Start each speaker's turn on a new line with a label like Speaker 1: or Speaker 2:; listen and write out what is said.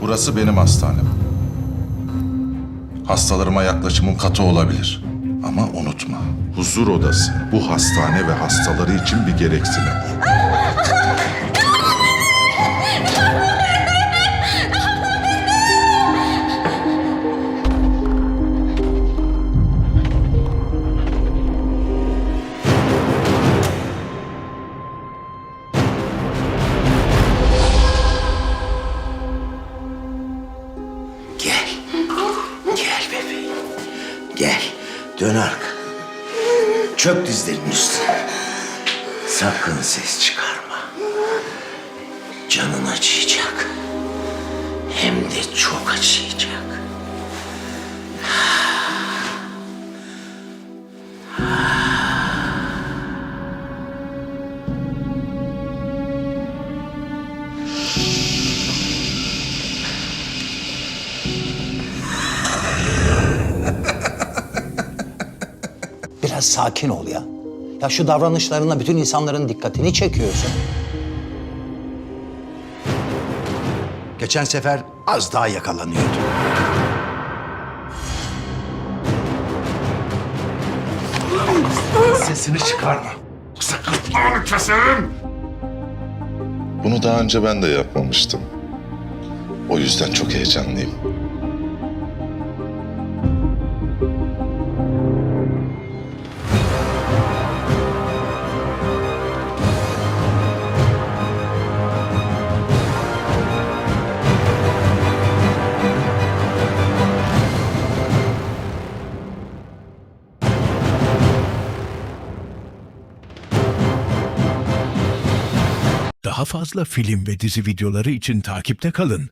Speaker 1: Burası benim hastanem. Hastalarıma yaklaşımım katı olabilir. Ama unutma, huzur odası bu hastane ve hastaları için bir gereksinim.
Speaker 2: Gel. Dön arka. Çök dizlerinin üstüne. Sakın ses çıkarma. Canın acıyacak. Hem de çok acıyacak.
Speaker 3: Biraz sakin ol ya. Ya şu davranışlarınla bütün insanların dikkatini çekiyorsun. Geçen sefer az daha yakalanıyordu.
Speaker 4: Sesini çıkarma. Sakın kulağını keserim.
Speaker 1: Bunu daha önce ben de yapmamıştım. O yüzden çok heyecanlıyım.
Speaker 5: Daha fazla film ve dizi videoları için takipte kalın.